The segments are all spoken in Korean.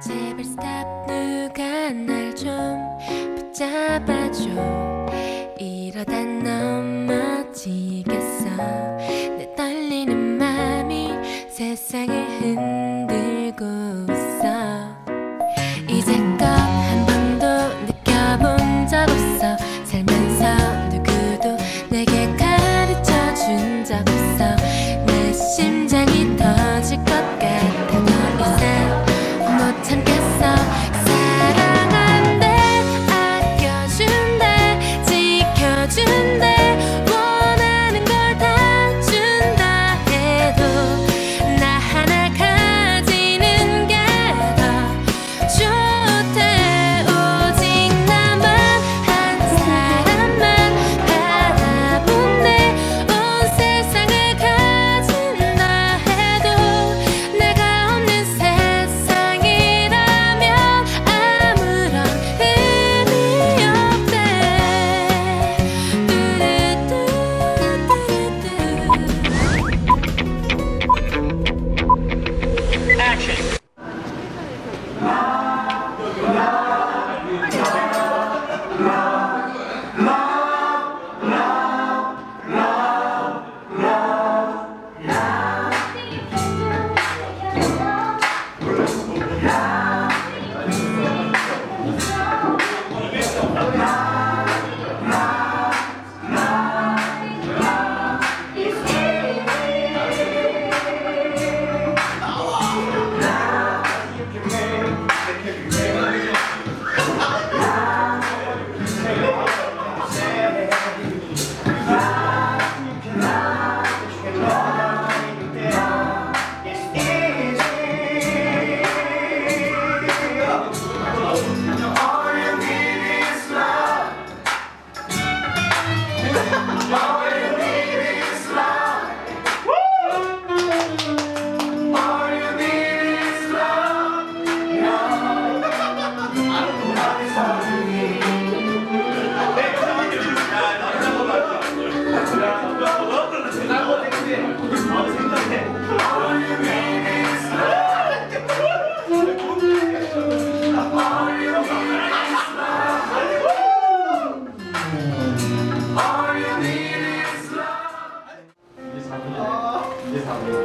제발 stop 누가 날 좀 붙잡아줘. 이러다 넘어지겠어. 내 떨리는 맘이 세상을 흔들 23秒。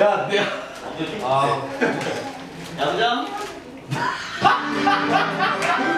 야, 내가 아, 야구장.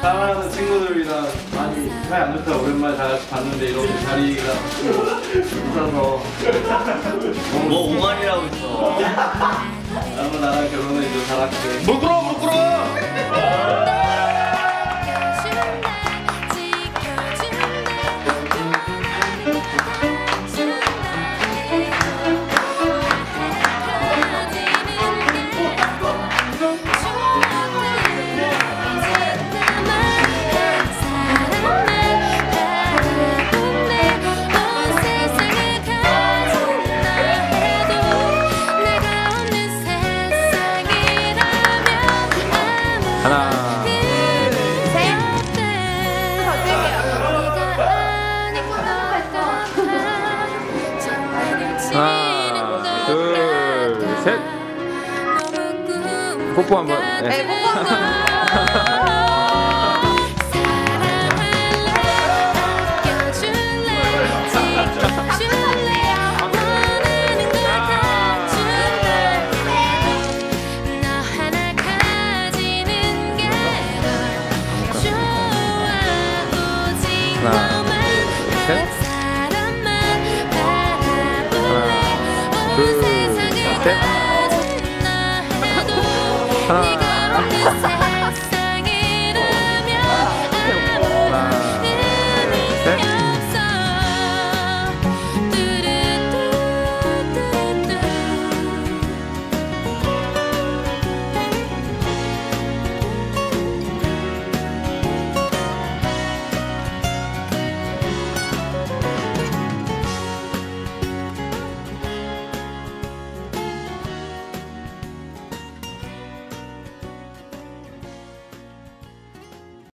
사랑- 사랑하는 친구들이랑 많이 사이 안 좋다 오랜만에 다 같이 봤는데 이렇게 자리가 있어서 뭐 옹알이라고 있어. 나도 나랑 결혼해줘 사랑해. 물 끌어 물 셋. 뽀뽀 한번. 네. 네, 뽀뽀 한번. 하나, 셋. 둘, 셋. 하나,